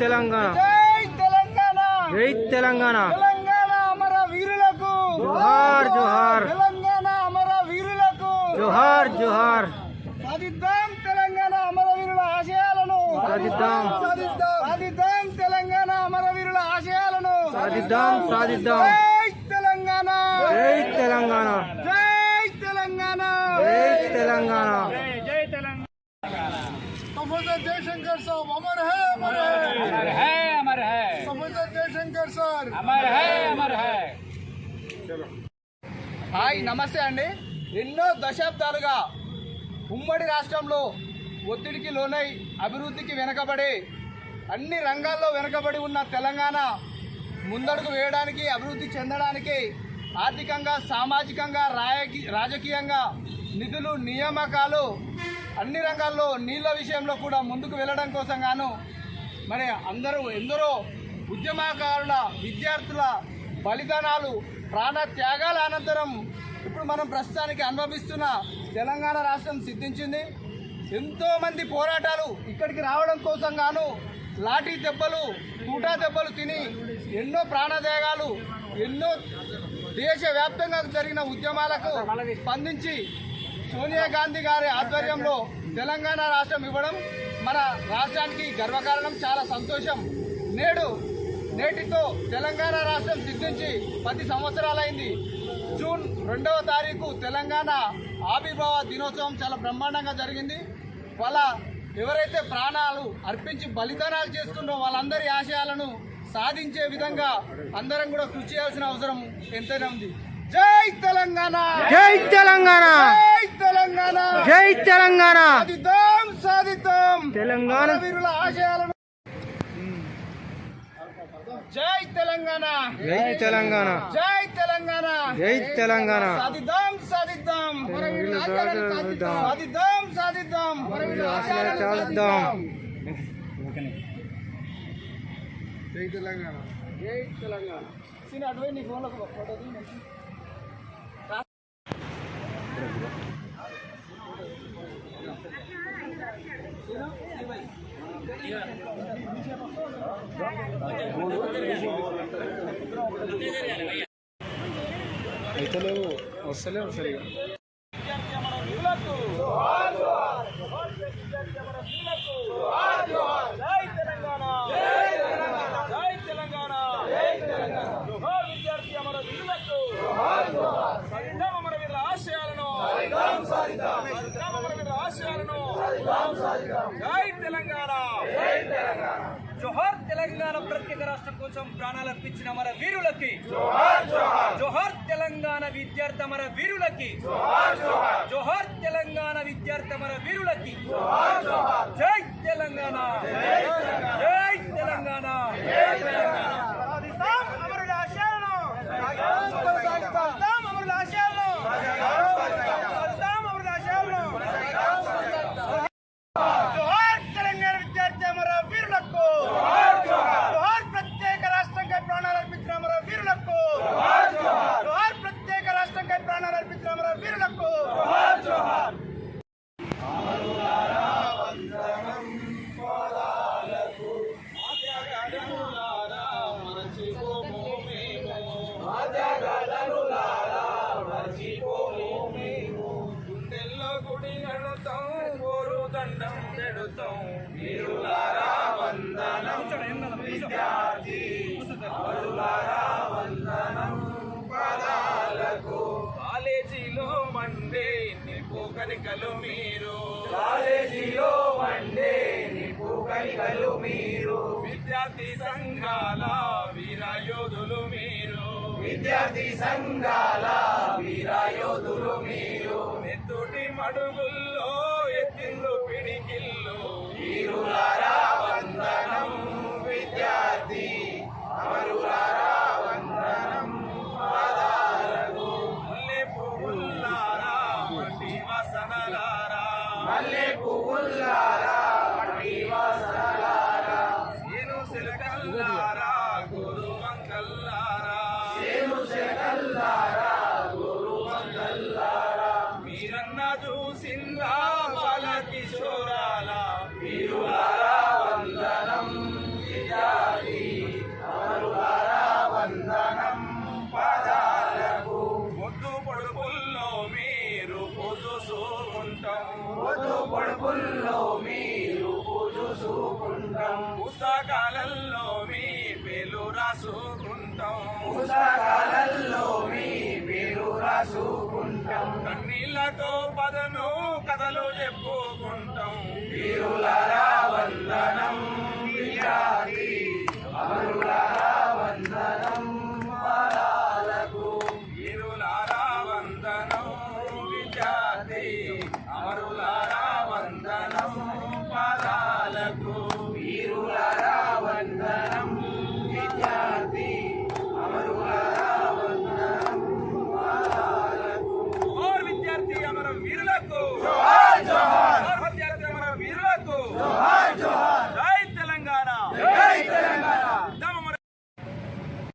తెలంగాణ. జై తెలంగాణ. జోహార్ జోహార్. జోహార్ జోహార్. సాధిద్దాం తెలంగాణ అమరవీరుల ఆశయాలను. సాధిద్దాం. సాధిద్దాం. తెలంగాణ అమరవీరుల ఆశయాలను. సాధిద్దాం సాధిద్దాం. తెలంగాణ జై తెలంగాణ. జై తెలంగాణ. జై తెలంగాణ. జై తెలంగాణ. జయశంకర్ సాబ్ అమర్ హై. अमर है अमर है अमर है प्रोफेसर जयशंकर सर अमर है अमर है హాయ్ నమస్తే అండి ఎన్నో దశాబ్దాలుగా ఉమ్మడి రాష్ట్రంలో ఒత్తిడికి లోనై అభివృద్ధికి వెనకబడి అన్ని రంగాల్లో వెనకబడి ఉన్న తెలంగాణ ముందడుగు వేయడానికి అభివృద్ధి చెందడానికి ఆర్థికంగా సామాజికంగా రాయకి రాజకీయంగా నిధులు నియామకాలు అన్ని రంగాల్లో నీళ్ళ విషయంలో కూడా ముందుకు వెళ్ళడం కోసం గాను మరి అందరూ ఎందరో ఉద్యమకారుల విద్యార్థుల బలిదానాలు ప్రాణ త్యాగాల అనంతరం ఇప్పుడు మనం ప్రస్తుతానికి అనుభవిస్తున్న తెలంగాణ రాష్ట్రం సిద్ధించింది. ఎంతోమంది పోరాటాలు ఇక్కడికి రావడం కోసం గాను లాఠీ దెబ్బలు తూటా దెబ్బలు తిని ఎన్నో ప్రాణత్యాగాలు ఎన్నో దేశవ్యాప్తంగా జరిగిన ఉద్యమాలకు స్పందించి సోనియా గాంధీ గారి ఆధ్వర్యంలో తెలంగాణ రాష్ట్రం ఇవ్వడం మన రాష్ట్రానికి గర్వకారణం చాలా సంతోషం. నేడు నేటితో తెలంగాణ రాష్ట్రం సిద్ధించి పది సంవత్సరాలైంది. జూన్ రెండవ తారీఖు తెలంగాణ ఆవిర్భావ దినోత్సవం చాలా బ్రహ్మాండంగా జరిగింది. వాళ్ళ ఎవరైతే ప్రాణాలు అర్పించి బలిదానాలు చేసుకున్నారో వాళ్ళందరి ఆశయాలను సాధించే విధంగా అందరం కూడా కృషి చేయాల్సిన అవసరం ఎంతైనా ఉంది. జై తెలంగాణ! జై తెలంగాణ! జై తెలంగాణ! జై తెలంగాణ! సాధిద్దాం సాధిద్దాం తెలంగాణ! వీరుల ఆశయాలను జై తెలంగాణ! జై తెలంగాణ! జై తెలంగాణ! జై తెలంగాణ! సాధిద్దాం. సాధిద్దాం సాధిద్దాం. సాధిద్దాం. సాధిద్దాం. జై తెలంగాణ. జై తెలంగాణ! సీన్ అటువై నీ ఫోన్లో ఫోటో అయితే లేవు వస్తలేవు సరిగా జై తెలంగాణ జై తెలంగాణ జై తెలంగాణ జై తెలంగాణ జోహార్ విద్యార్థి అమర వీరులకు జోహార్ జోహార్ సాధిద్దాం అమర వీరుల ఆశయాలను సాధిద్దాం సాధిద్దాం సాధిద్దాం అమర వీరుల ఆశయాలను సాధిద్దాం సాధిద్దాం జై తెలంగాణ జై తెలంగాణ జోహార్ తెలంగాణ ప్రత్యేక రాష్ట్రం కోసం ప్రాణాలు అర్పించిన అమర వీరులకి. జోహార్ తెలంగాణ విద్యార్థి అమర వీరులకి. జోహార్ తెలంగాణ విద్యార్థి అమర వీరులకి. జై తెలంగాణ జై తెలంగాణ జై తెలంగాణ సాధిస్తాం అమరుల ఆశయాలను సాధిస్తాం అమరుల ఆశయాలను సాధిస్తాం అమరుల ఆశయాలను జోహార్ తెలంగాణ విద్యార్థి అమర వీరులకు జోహార్ ప్రత్యేక రాష్ట్రంగా ప్రాణాలు అర్పించిన అమర వీరులకు జోహార్ ప్రత్యేక రాష్ట్రంగా ప్రాణాలు అర్పించిన అమర వీరులకు గుండెల్లో గుడి కడతాం కోరు దండం పెడతాం వీరులారా వందనం. విద్యార్థి అమరులారా వందనం. పదాలకు. కాలేజీలో మండే నిప్పు మీరు. కాలేజీలో మండే నిప్పు మీరు. విద్యార్థి సంఘాల వీరయోధులు మీరు. విద్యార్థి సంఘాల వీరయోధులు మీరు. నెత్తుటి మడుగుల్లో పుస్తకాలల్లో మీ పేలు రాసుకుంటాం. పుస్తకాలల్లో మీ పేరు రాసుకుంటాం. కన్నీళ్ళతో పదను కథలు చెప్పుకుంటాం. వీరులారా వందనం వీరాది అమరులారా వందనం వీరులారా వందనం విజాతి